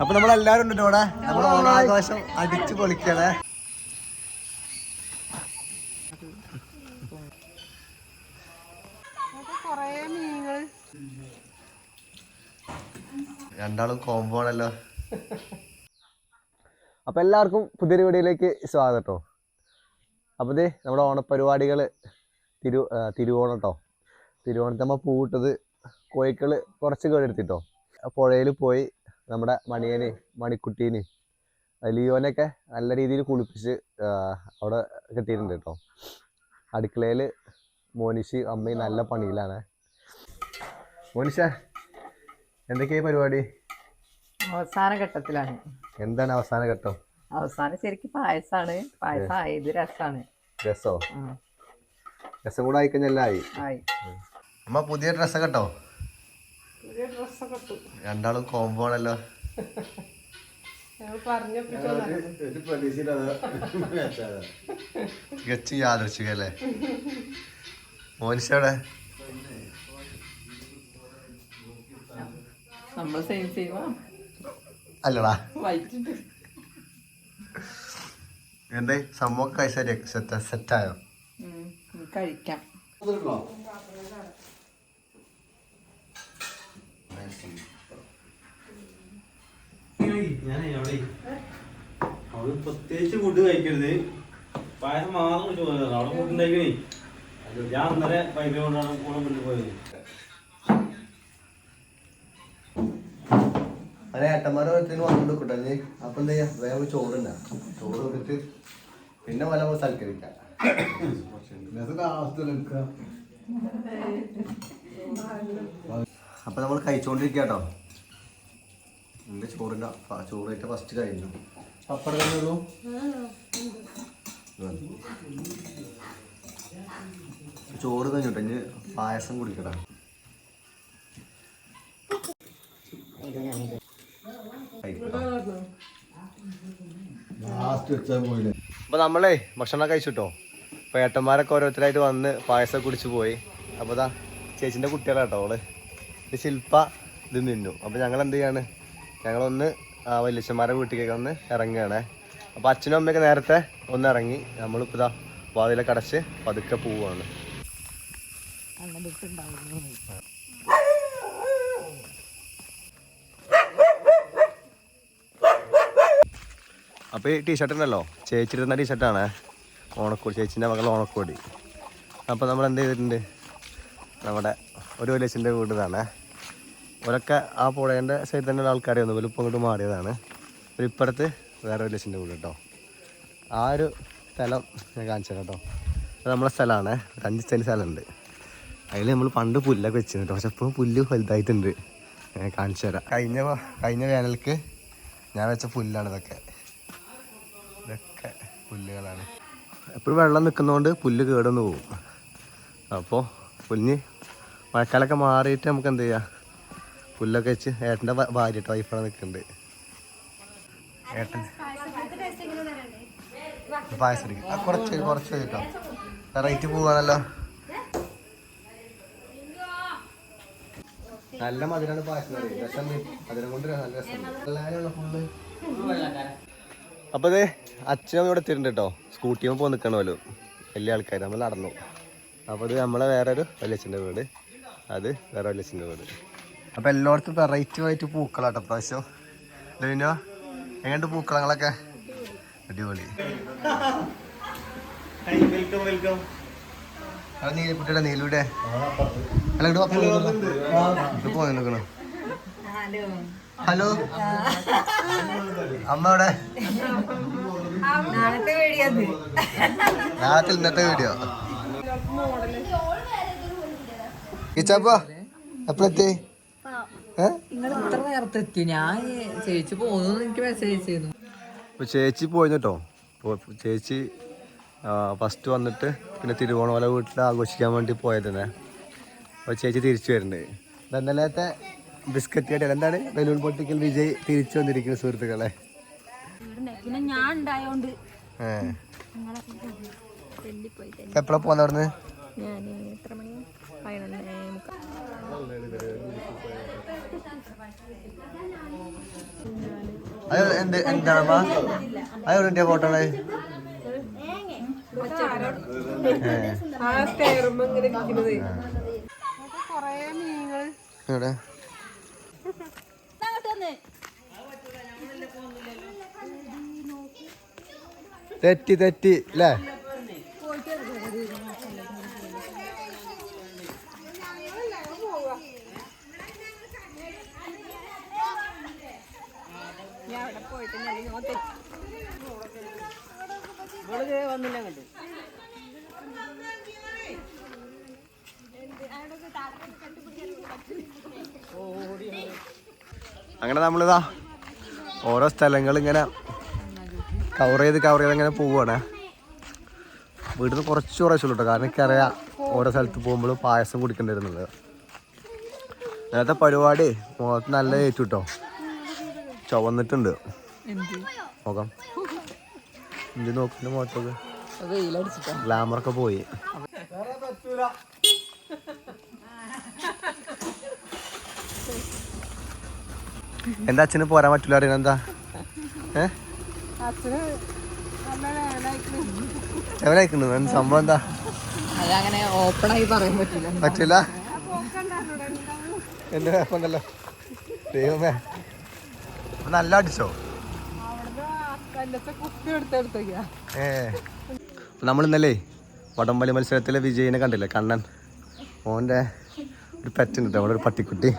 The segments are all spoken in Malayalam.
അപ്പൊ നമ്മളെല്ലാരും ഉണ്ട് ഇവിടെ. നമ്മൾ ഓണാഘോഷം അടിച്ചു പൊളിക്കണേ. രണ്ടാളും കോംബോ ആണല്ലോ. അപ്പൊ എല്ലാവർക്കും പുതിയൊരു വീഡിയോയിലേക്ക് സ്വാഗതം കേട്ടോ അപ്പൊ ഇത് നമ്മുടെ ഓണപരിപാടികൾ തിരു തിരുവോണം കേട്ടോ തിരുവോണത്തമ്മ പൂവിട്ടത് കോഴിക്കൾ കുറച്ച് കേടെടുത്തിട്ടോ. പുഴയിൽ പോയി നമ്മുടെ മണിയന് മണിക്കുട്ടീന്. ലിയോനൊക്കെ നല്ല രീതിയിൽ കുളിപ്പിച്ച് അവിടെ കിട്ടിയിട്ടുണ്ട് കേട്ടോ. അടുക്കളയിൽ മോനിഷ് അമ്മയും നല്ല പണിയിലാണ്. മോനിഷ എന്തൊക്കെയാ പരിപാടി? അവസാന ഘട്ടത്തിലാണ്. എന്താണ് അവസാന ഘട്ടം? അവസാനം ശരിക്കും പായസാണ്. പായസം ആയത് രസാണ്. രസോ? രസം കൂടെ ആയിക്കഴിഞ്ഞാൽ ആയി. ആയി. അമ്മ പുതിയ ഡ്രസ്സ് കേട്ടോ രണ്ടാളും കോംബോ ആണല്ലോ. തികച്ചും യാദൃശികല്ലേ മോനിഷയുടെ നമ്മൾ അല്ലടാ. എന്തേ? സംഭവം കഴിച്ചാൽ സെറ്റ് സെറ്റായോ? കഴിക്കാം. ഞാനേ അവിടെ. അവിടെ പ്രത്യേകിച്ച് ഫുഡ് കഴിക്കരുത്. പായസം മാത്രം കുടിച്ച് പോയത്. അവിടെ ഫുഡ് ഉണ്ടാക്കണേ ഞാൻ അന്നേരം പൈപ്പ് കൊണ്ടാണ് കൂടെ കൊണ്ടു പോയത്. അതെ ഏട്ടന്മാരെ ഓരോരുത്തരും വന്നു കൊടുക്കട്ടെ നീ. അപ്പൊ എന്താ ചെയ്യാ? വേറെ ചോറുണ്ട ചോറ് കൊടുത്തിട്ട് പിന്നെ വല്ല നമ്മൾ സൽക്കരിക്കാം. അപ്പൊ നമ്മൾ കഴിച്ചോണ്ടിരിക്കുക കേട്ടോ എന്റെ ചോറിന്റെ ഫസ്റ്റ് കഴിഞ്ഞു. പപ്പടം തന്നെയുള്ളൂ ചോറ് കഴിഞ്ഞിട്ട് ഇനി പായസം കുടിക്കടാ. അപ്പൊ നമ്മളേ ഭക്ഷണം കഴിച്ചിട്ടോ? അപ്പൊ ഏട്ടന്മാരൊക്കെ ഓരോരുത്തരായിട്ട് വന്ന് പായസം കുടിച്ചു പോയി. അപ്പൊ ദാ ചേച്ചിന്റെ കുട്ടികളാട്ടോ അവൾ ശില്പ ഇത് നിന്നു അപ്പൊ ഞങ്ങൾ എന്ത് ചെയ്യാണ്? ഞങ്ങളൊന്ന് ആ വല്യച്ഛന്മാരെ വീട്ടിലേക്ക് ഒന്ന് ഇറങ്ങുകയാണേ. അപ്പം അച്ഛനും അമ്മയൊക്കെ നേരത്തെ ഒന്ന് ഇറങ്ങി. നമ്മളിപ്പോൾ ഇതാ വാതിലൊക്കെ അടച്ച് പതുക്കെ പോവുകയാണ്. അപ്പോൾ ഈ ടീഷർട്ട് ഉണ്ടല്ലോ ചേച്ചി ടീഷർട്ടാണ് ഓണക്കോടി ചേച്ചീന്റെ മകൾ ഓണക്കോടി. അപ്പോൾ നമ്മൾ എന്ത് ചെയ്തിട്ടുണ്ട്? നമ്മുടെ ഒരു വലിയച്ഛന്റെ വീട് ഇതാണ്. ഓരൊക്കെ ആ പുഴേന്റെ സൈഡിൽ തന്നെ ആൾക്കാരെ പോലും ഇപ്പം ഇങ്ങോട്ട് മാറിയതാണ്. ഇപ്പുറത്ത് വേറെ ഒരു ലക്ഷന്റെ വീട് കേട്ടോ ആ ഒരു സ്ഥലം ഞാൻ കാണിച്ചു തരാം കേട്ടോ അത് നമ്മളെ സ്ഥലമാണ്. അഞ്ച് സെന്റ് സ്ഥലമുണ്ട്. അതിൽ നമ്മൾ പണ്ട് പുല്ലൊക്കെ വെച്ചു കേട്ടോ പക്ഷെ ഇപ്പോൾ പുല്ല് വലുതായിട്ടുണ്ട്. ഞാൻ കാണിച്ചു തരാം കഴിഞ്ഞ കഴിഞ്ഞ വേനൽക്ക് ഞാൻ വെച്ച പുല്ലാണ് ഇതൊക്കെ. ഇതൊക്കെ പുല്ലുകളാണ്. എപ്പോഴും വെള്ളം നിൽക്കുന്നതുകൊണ്ട് പുല്ല് കേടൊന്ന് പോകും അപ്പോൾ പുല്ലിന് മഴക്കാലൊക്കെ മാറിയിട്ട് നമുക്ക് എന്ത് ചെയ്യാം? പുല്ലൊക്കെ വെച്ച് ഏട്ടന്റെ ഭാര്യ വൈഫാണ് നിൽക്കുന്നുണ്ട്. ഏട്ടൻ പായസം. ആ, കുറച്ച് കുറച്ച് കേട്ടോ. റേറ്റ് പോവാണല്ലോ. നല്ല മധുരമാണ് പായസം. രസം. മധുരം കൊണ്ട് നല്ല രസം എല്ലാവരും ഫുള്ള്? അപ്പൊ അതെ അച്ഛനും ഇവിടെ എത്തിയിട്ടുണ്ട് കേട്ടോ. സ്കൂട്ടിയും പോ നിൽക്കണമല്ലോ വലിയ ആൾക്കാർ നമ്മൾ നടന്നു. അപ്പോൾ ഇത് നമ്മളെ വേറെ ഒരു വലിയച്ഛന്റെ വീട്. അത് വേറെ വലിയച്ഛന്റെ വീട്. അപ്പോൾ എല്ലായിടത്തും വെറൈറ്റി വെറൈറ്റി പൂക്കളാട്ടോ പ്രാവശ്യം ലവിനോ എങ്ങനെയുണ്ട് പൂക്കളങ്ങളൊക്കെ? അടിപൊളി. വെൽക്കം വെൽക്കം അത് നീലക്കുട്ടിയുടെ നീലൂടെ അല്ല ഇത് പോയി നിൽക്കണോ ഹലോ? അമ്മ അവിടെ നാളത്തെ ഇന്നത്തെ വീഡിയോ. ഇച്ചപ്പോ എപ്പോഴെത്തി ചേച്ചി അപ്പോൾ ചേച്ചി ഫസ്റ്റ് വന്നിട്ട് പിന്നെ തിരുവോണമല വീട്ടിൽ ആഘോഷിക്കാൻ വേണ്ടി പോയതന്നെ. അപ്പോൾ ചേച്ചി തിരിച്ചു വരുന്നുണ്ട്. ഇന്നലത്തെ ബിസ്ക്കറ്റ് കട്ടിയല്ല എന്താണ്? ബലൂൺ പൊട്ടിക്കൽ വിജയ് തിരിച്ചു വന്നിരിക്കുന്നു സുഹൃത്തുക്കളെ. പിന്നെ ഞാൻ ഉണ്ടായോണ്ട് എപ്പോഴാ പോകുന്ന അവിടുന്ന്? ഞാൻ എത്ര മണി? പതിനൊന്നേ മുക്കാൽ. എന്ത് എവിടെയാ ഫോട്ടോ എവിടെ? തെറ്റി തെറ്റി അല്ലേ അങ്ങനെ നമ്മളിതാ ഓരോ സ്ഥലങ്ങൾ ഇങ്ങനെ കവർ ചെയ്ത് കവർ ചെയ്ത് അങ്ങനെ പോവുകയാണ് വീട്ടിൽ നിന്ന് കുറച്ച് കുറച്ചുള്ളൂ കേട്ടോ കാരണം എനിക്കറിയാം ഓരോ സ്ഥലത്ത് പോകുമ്പോഴും പായസം കുടിക്കേണ്ടിരുന്നത് നേരത്തെ പരിപാടി മുഖത്ത് നല്ല ഏറ്റു കേട്ടോ ചുവന്നിട്ടുണ്ട്. മുഖം. എന്ത് നോക്കുന്ന മുഖത്തൊക്കെ ഗ്ലാമറൊക്കെ പോയി. എന്താ അച്ഛന് പോരാൻ പറ്റില്ല അറിയണ എന്താ? എന്താ സംഭവം എന്താ? അതങ്ങനെ ആയി പറയാൻ പറ്റില്ല? പറ്റില്ല എന്റെ കുഴപ്പമുണ്ടല്ലോ ദൈവമേ. നല്ല അടിച്ചോ? ഏ. നമ്മൾ ഇന്നലെ വടംവലി മത്സരത്തിലെ വിജയിനെ കണ്ടില്ലേ? കണ്ണൻ. ഓന്റെ ഒരു പെറ്റുണ്ട് കേട്ടോ അവിടെ ഒരു പട്ടിക്കുട്ടി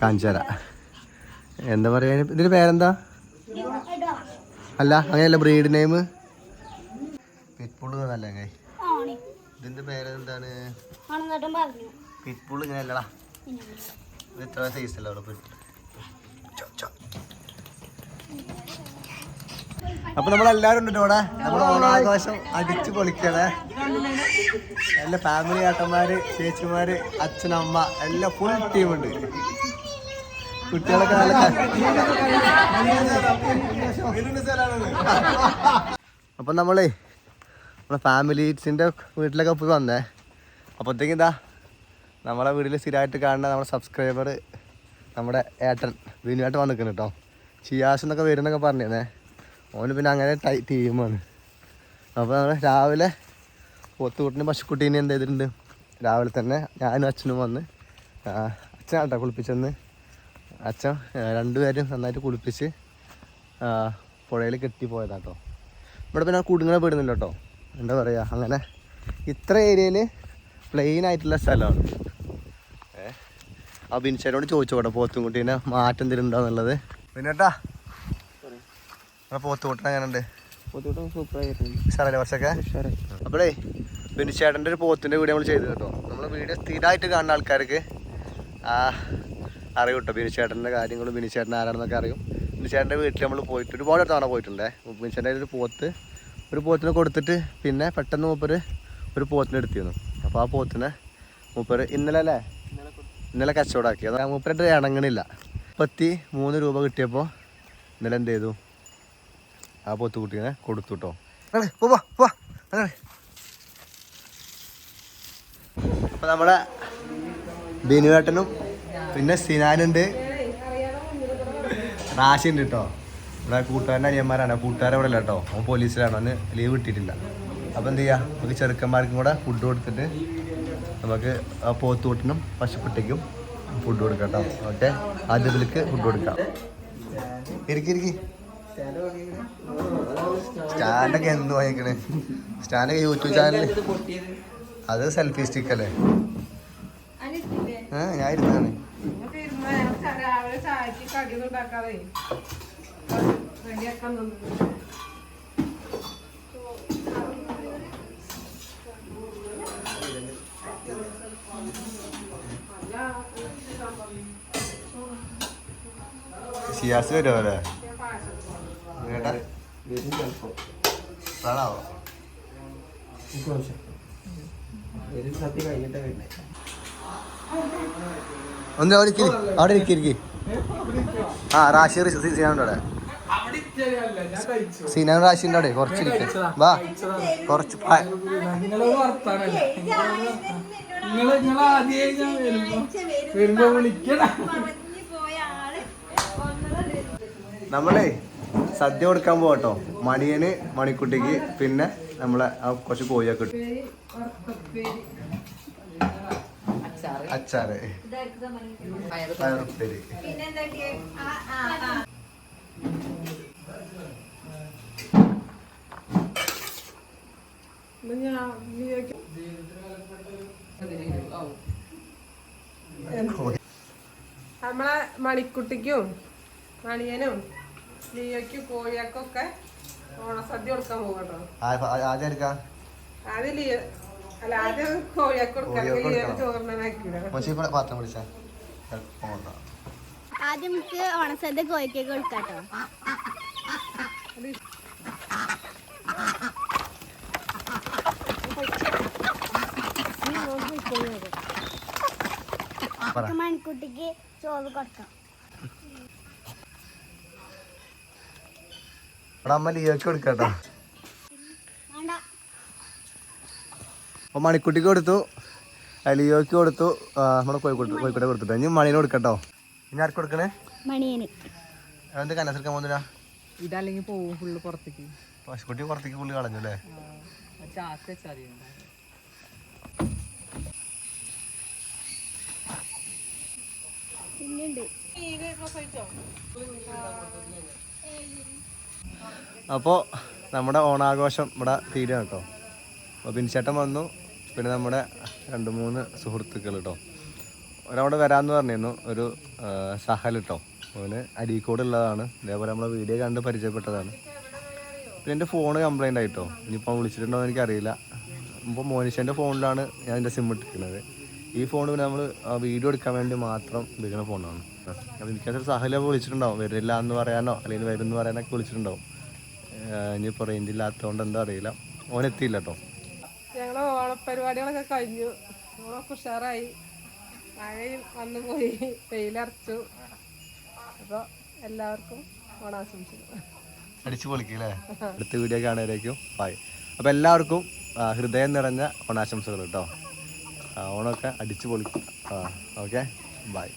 കാഞ്ചാര എന്താ പറയാ? ഇതിന്റെ പേരെന്താ? അല്ല അങ്ങനെയല്ല. ബ്രീഡ് നെയിം പിറ്റ്പുള്ള് എന്നല്ല അങ്ങനെ ഇതിന്റെ പേരെന്താണ്? പിറ്റ്പുള്ള് ഇങ്ങനെ അല്ലടാ ഇത് ഇത്ര സൈസ് അല്ല അവിടെ? പിറ്റ് അപ്പൊ നമ്മളെല്ലാരും ഉണ്ട് ഇവിടെ. നമ്മുടെ ഓണാഘോഷം അടിച്ചു പൊളിക്കണേ. എല്ലാ ഫാമിലി ഏട്ടന്മാര് ചേച്ചിമാര് അച്ഛനമ്മ എല്ലാം ഫുൾ ടീമുണ്ട് കുട്ടികളൊക്കെ നല്ല അപ്പൊ നമ്മളേ നമ്മളെ ഫാമിലീസിന്റെ വീട്ടിലൊക്കെ പോയി വന്നേ. അപ്പോഴത്തേക്കും ഇതാ നമ്മളെ വീട്ടിൽ സ്ഥിരമായിട്ട് കാണുന്ന നമ്മുടെ സബ്സ്ക്രൈബർ നമ്മുടെ ഏട്ടൻ വിനുവായിട്ട് വന്നിരിക്കുന്നു കേട്ടോ. ചിയാസ് എന്നൊക്കെ വരുന്നൊക്കെ പറഞ്ഞേ ഓന് പിന്നെ അങ്ങനെ ടൈ ടീമാണ്. അപ്പോൾ നമ്മൾ രാവിലെ പോത്തുകൂട്ടിന് പശുക്കുട്ടീനെ എന്ത് ചെയ്തിട്ടുണ്ട്? രാവിലെ തന്നെ ഞാനും അച്ഛനും വന്ന് അച്ഛൻ ആട്ട കുളിപ്പിച്ചെന്ന്? അച്ഛൻ രണ്ടുപേരും നന്നായിട്ട് കുളിപ്പിച്ച് പുഴയിൽ കെട്ടി പോയതാട്ടോ ഇവിടെ പിന്നെ കുടുങ്ങനെ പെടുന്നില്ല കേട്ടോ എന്താ പറയുക അങ്ങനെ ഇത്ര ഏരിയയിൽ പ്ലെയിൻ ആയിട്ടുള്ള സ്ഥലമാണ്. ഏ? ആ ബിൻഷേനോട് ചോദിച്ചോട്ടെ കേട്ടോ പോത്തുംകുട്ടീനെ മാറ്റം ഉണ്ടോ എന്നുള്ളത്. പിന്നെട്ടാ പോത്തുകൂട്ടൻ എങ്ങനെയുണ്ട് ഉഷാറല്ലേ കുറച്ചൊക്കെ? അപ്പോഴേ ഒരു പോത്തിന്റെ വീഡിയോ നമ്മൾ ചെയ്തു കേട്ടോ. നമ്മൾ വീഡിയോ സ്ഥിരമായിട്ട് കാണുന്ന ആൾക്കാർക്ക് ആ അറിയും കേട്ടോ ബിനു ചേട്ടന്റെ കാര്യങ്ങളും ബിനു ചേട്ടൻ ആരാണെന്നൊക്കെ അറിയും. ബിനു ചേട്ടന്റെ വീട്ടിൽ നമ്മൾ പോയിട്ട് ഒരുപാട് തവണ പോയിട്ടുണ്ടേ. ബിനു ചേട്ടന്റെ ഒരു പോത്ത് ഒരു പോത്തിനെ കൊടുത്തിട്ട് പിന്നെ പെട്ടെന്ന് മൂപ്പര് ഒരു പോത്തിനെ എടുത്തിരുന്നു അപ്പോൾ ആ പോത്തിനെ മൂപ്പര് ഇന്നലെ അല്ലേ? ഇന്നലെ കച്ചവടമാക്കി. അത് മൂപ്പരായിട്ട് ഇണങ്ങണില്ല മുപ്പത്തി മൂന്ന് രൂപ കിട്ടിയപ്പോൾ ഇന്നലെ എന്ത് ചെയ്തു? ആ പോത്തുകുട്ടീനെ കൊടുത്തു കേട്ടോ പോവാ പോവാ അങ്ങനെ അപ്പൊ നമ്മുടെ ബിനുവേട്ടനും പിന്നെ സിനാനുണ്ട്. ഉണ്ട് കേട്ടോ ഇവിടെ കൂട്ടുകാരന്റെ അനിയന്മാരാണ്. കൂട്ടുകാരെ ഇവിടെ ഇല്ല കേട്ടോ അവൻ പോലീസിലാണ്. അവന് ലീവ് കിട്ടിയിട്ടില്ല. അപ്പോൾ എന്ത് ചെയ്യാ? നമുക്ക് ചെറുക്കന്മാർക്കും കൂടെ ഫുഡ് കൊടുത്തിട്ട് നമുക്ക് ആ പോത്തുകൂട്ടിനും പശുക്കുട്ടിക്കും ഫുഡ് കൊടുക്കാം കേട്ടോ ഓക്കെ? ആദ്യത്തിലേക്ക് ഫുഡ് കൊടുക്കാം. ഇരിക്കിരിക്കി സ്റ്റാൻഡൊക്കെ എന്ത് വാങ്ങിക്കണേ? സ്റ്റാൻഡൊക്കെ യൂട്യൂബ് ചാനൽ അത് സെൽഫി സ്റ്റിക്ക് അല്ലേ? ഞാൻ ഇരുന്നാണ് രാവിലെ ചായക്ക് കടിയൊന്നും ഉണ്ടാക്കാതെ റെഡിയാക്കാൻ തന്നു ഷിയാസ് വരുമോ അല്ലേ കേട്ടാ പ്രണാവോ ഒന്ന് അവിടെ ഇരിക്ക്, അവിടെ ഇരിക്കി ആ റാഷി സീനാണ്ട് അവിടെ സീനാൻ റാഷിന്റെ അവിടെ കുറച്ച് ഇരിക്ക്. വാ. കുറച്ച് നമ്മളേ സദ്യ കൊടുക്കാൻ പോകട്ടോ മണിയന് മണിക്കുട്ടിക്ക് പിന്നെ നമ്മളെ ആ കുറച്ച് കോഴിയൊക്കെ കിട്ടും അച്ചാറ്. അച്ചാറ്. പയറ് പയറുപ്പേരി. നമ്മളെ മണിക്കുട്ടിക്കും മണിയനും ലിയോയ്ക്കും കോഴിയക്കൊക്കെ ഓണസദ്യ കൊടുക്കാൻ പോകട്ടോ. ആദ്യം എടുക്കാം ആദ്യം ലിയോ അല്ല ആദ്യം കോഴിയൊക്കെ കൊടുക്കാൻ. ലിയോക്ക് കൊടുക്കണം. ചോറിനാക്കൂല പക്ഷേ ഇവിടെ പാത്രം പിടിച്ചാ. ആദ്യം നമുക്ക് ഓണസദ്യ കോഴിക്കൊക്കെ കൊടുക്കാട്ടോ. പറ. മണിക്കുട്ടിക്ക് ചോറ് കൊടുക്കാം. അമ്മ ലിയോക്ക് കൊടുക്കാട്ടോ. വേണ്ട. അപ്പൊ മണിക്കുട്ടിക്ക് കൊടുത്തു. അലിയോക്ക് ലിയോക്ക് കൊടുത്തു. നമ്മുടെ കോഴിക്കോട്ട് കോഴിക്കോട്ടെ കൊടുത്തിട്ട്. ഇനി മണിന് കൊടുക്കട്ടോ. ഇനി ആർക്ക് കൊടുക്കണേ? മണിയന്. എന്ത് കനസെടുക്കാൻ പോകുന്നില്ല ഇതല്ലെങ്കിൽ പോവും ഫുള്ള് പുറത്തേക്ക്. പശുക്കുട്ടി പുറത്തേക്ക് പുള്ളി കളഞ്ഞു അല്ലേ? പിന്നുണ്ട് അപ്പോൾ നമ്മുടെ ഓണാഘോഷം ഇവിടെ തീരുകയാണ് കേട്ടോ. അപ്പോൾ ബിൻചേട്ടൻ വന്നു. പിന്നെ നമ്മുടെ രണ്ട് മൂന്ന് സുഹൃത്തുക്കൾ കേട്ടോ ഒരവിടെ വരാമെന്ന് പറഞ്ഞിരുന്നു. ഒരു സഹൽ കേട്ടോ അവന് അരീക്കോട് ഉള്ളതാണ് ഇതേപോലെ നമ്മളെ വീഡിയോ കണ്ട് പരിചയപ്പെട്ടതാണ്. പിന്നെ എന്റെ ഫോണ് കംപ്ലൈന്റ് ആയിട്ടോ ഇനിയിപ്പോൾ വിളിച്ചിട്ടുണ്ടോ എന്ന് എനിക്കറിയില്ല. ഇപ്പോൾ മോനിഷന്റെ ഫോണിലാണ് ഞാൻ എന്റെ സിം ഇട്ടിരിക്കുന്നത്. ഈ ഫോൺ പിന്നെ നമ്മൾ വീഡിയോ എടുക്കാൻ വേണ്ടി മാത്രം ഉപയോഗിക്കുന്ന ഫോണാണ് അപ്പോൾ എനിക്കതൊരു സഹലം വിളിച്ചിട്ടുണ്ടാവും. വരില്ല എന്ന് പറയാനോ അല്ലെങ്കിൽ വരുമെന്ന് പറയാനൊക്കെ വിളിച്ചിട്ടുണ്ടാവും. ഇനിയിപ്പോൾ റേഞ്ച് ഇല്ലാത്തതുകൊണ്ട് എന്താ അറിയില്ല. ഓൻ എത്തിയില്ല കേട്ടോ ഞങ്ങളെ ഓണപ്പരിപാടികളൊക്കെ കഴിഞ്ഞു. ഓണൊക്കെ ഉഷാറായി. മഴയും വന്നു പോയി. വെയിലറച്ചു അപ്പോൾ എല്ലാവർക്കും ഓണാശംസകൾ അടിച്ചു പൊളിക്കില്ലേ? അടുത്ത വീഡിയോ കാണുമായിരിക്കും ബൈ അപ്പോൾ എല്ലാവർക്കും ഹൃദയം നിറഞ്ഞ ഓണാശംസകൾ കേട്ടോ ഓണമൊക്കെ അടിച്ചു പൊളിക്കും ആ ഓക്കെ? ബായ്